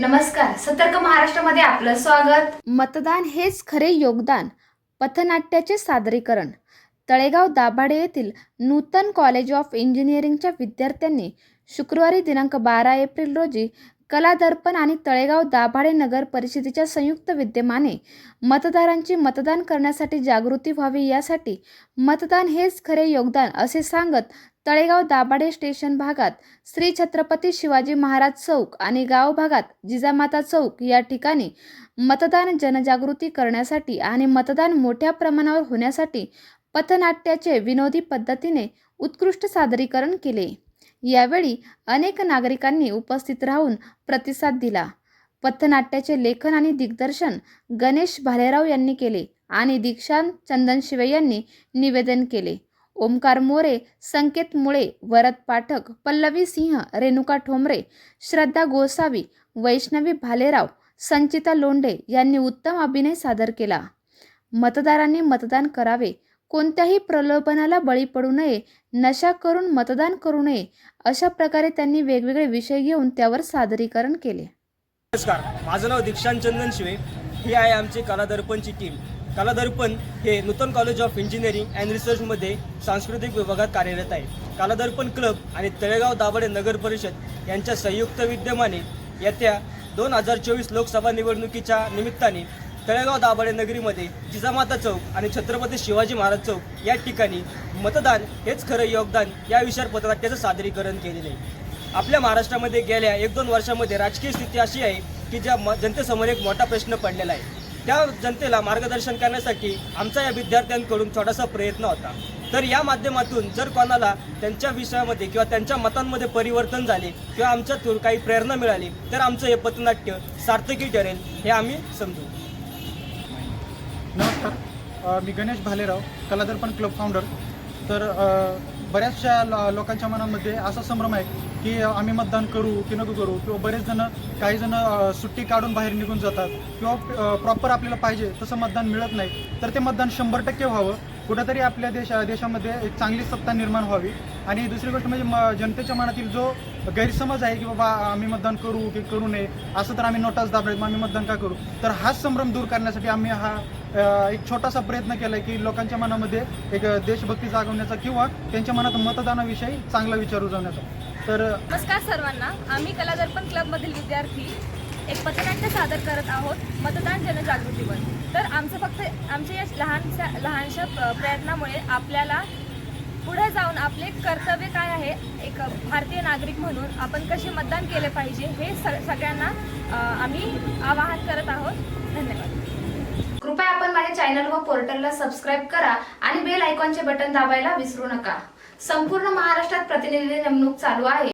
नमस्कार सतर्क महाराष्ट्रामध्ये आपलं स्वागत. मतदान हेच खरे योगदान पथनाट्याचे सादरीकरण. तळेगाव दाभाडे येथील नूतन कॉलेज ऑफ इंजिनिअरिंगच्या विद्यार्थ्यांनी शुक्रवारी दिनांक बारा एप्रिल रोजी कला दर्पण आणि तळेगाव दाभाडे नगर परिषदेच्या संयुक्त विद्यमाने मतदारांची मतदान करण्यासाठी जागृती व्हावी यासाठी मतदान हेच खरे योगदान असे सांगत तळेगाव दाभाडे स्टेशन भागात श्री छत्रपती शिवाजी महाराज चौक आणि गाव भागात जिजामाता चौक या ठिकाणी मतदान जनजागृती करण्यासाठी आणि मतदान मोठ्या प्रमाणावर होण्यासाठी पथनाट्याचे विनोदी पद्धतीने उत्कृष्ट सादरीकरण केले. यावेळी अनेक नागरिकांनी उपस्थित राहून प्रतिसाद दिला. पथनाट्याचे लेखन आणि दिग्दर्शन गणेश भालेराव यांनी केले आणि दीक्षांत चंदन शिवे यांनी निवेदन केले. ओमकार मोरे संकेत मुळे वरद पाठक पल्लवी सिंह रेणुका ठोंबरे श्रद्धा गोसावी वैष्णवी भालेराव संचिता लोंढे यांनी उत्तम अभिनय सादर केला. मतदारांनी मतदान करावे कोणत्याही प्रलोभनाला बळी पडू नये नशा करून मतदान करू नये अशा प्रकारे त्यांनी वेगवेगळे विषय घेऊन त्यावर सादरीकरण केले. नमस्कार माझं नाव दीक्षांत चंदन शिवे. ही आहे आमची कलादर्पणची टीम कलादर्पण हे Nutan college of engineering and रिसर्चमध्ये सांस्कृतिक विभागात कार्यरत आहे. कलादर्पण क्लब आणि तळेगाव दाभाडे नगर परिषद यांच्या संयुक्त विद्यमाने येत्या दोन हजार चोवीस लोकसभा निवडणुकीच्या निमित्ताने तळेगाव दाभाडे नगरीमध्ये जिजामाता चौक आणि छत्रपती शिवाजी महाराज चौक या ठिकाणी मतदान हेच खरं योगदान या विषयावर पथनाट्याचं सादरीकरण केलेलं आहे. आपल्या महाराष्ट्रामध्ये गेल्या एक दोन वर्षामध्ये राजकीय स्थिती अशी आहे की ज्या म जनतेसमोर एक मोठा प्रश्न पडलेला आहे. त्या जनतेला मार्गदर्शन करण्यासाठी आमचा या विद्यार्थ्यांकडून छोटासा प्रयत्न होता. तर या माध्यमातून जर कोणाला त्यांच्या विषयामध्ये किंवा त्यांच्या मतांमध्ये परिवर्तन झाले किंवा आमच्यातून काही प्रेरणा मिळाली तर आमचं हे पथनाट्य सार्थकी ठरेल हे आम्ही समजू. मी गणेश भालेराव कलादर्पण क्लब फाउंडर तर बऱ्याचशा ल लोकांच्या मनामध्ये असा संभ्रम आहे की आम्ही मतदान करू की नको करू किंवा बरेच जण काही जण सुट्टी काढून बाहेर निघून जातात किंवा प्रॉपर आपल्याला पाहिजे तसं मतदान मिळत नाही तर ते मतदान शंभर टक्के व्हावं. कुठंतरी आपल्या देशा देशामध्ये एक चांगली सत्ता निर्माण व्हावी. आणि दुसरी गोष्ट म्हणजे म जनतेच्या मनातील जो गैरसमज आहे की बाबा आम्ही मतदान करू की करू नये असं तर आम्ही नोटाच दाबले मग आम्ही मतदान का करू? तर हाच संभ्रम दूर करण्यासाठी आम्ही हा एक छोटासा प्रयत्न केला आहे की लोकांच्या मनामध्ये एक देशभक्ती जागवण्याचा किंवा त्यांच्या मनात मतदानाविषयी चांगला विचार रुजवण्याचा. तर नमस्कार सर्वांना. आम्ही कलादर्पण क्लबमधील विद्यार्थी एक पथनाट्य सादर करत आहोत मतदान जनजागृतीवर तर आमचं फक्त आमच्या या लहानशा लहानशा प्रयत्नामुळे आपल्याला पुढे जाऊन आपले कर्तव्य काय आहे एक भारतीय नागरिक म्हणून आपण कसे मतदान केले पाहिजे हे सगळ्यांना आम्ही आवाहन करत आहोत. धन्यवाद. कृपया आपण माझ्या चॅनल व पोर्टलला सबस्क्राईब करा आणि बेल आयकॉनचे बटन दाबायला विसरू नका. संपूर्ण महाराष्ट्रात प्रतिनिधी नेमणूक चालू आहे.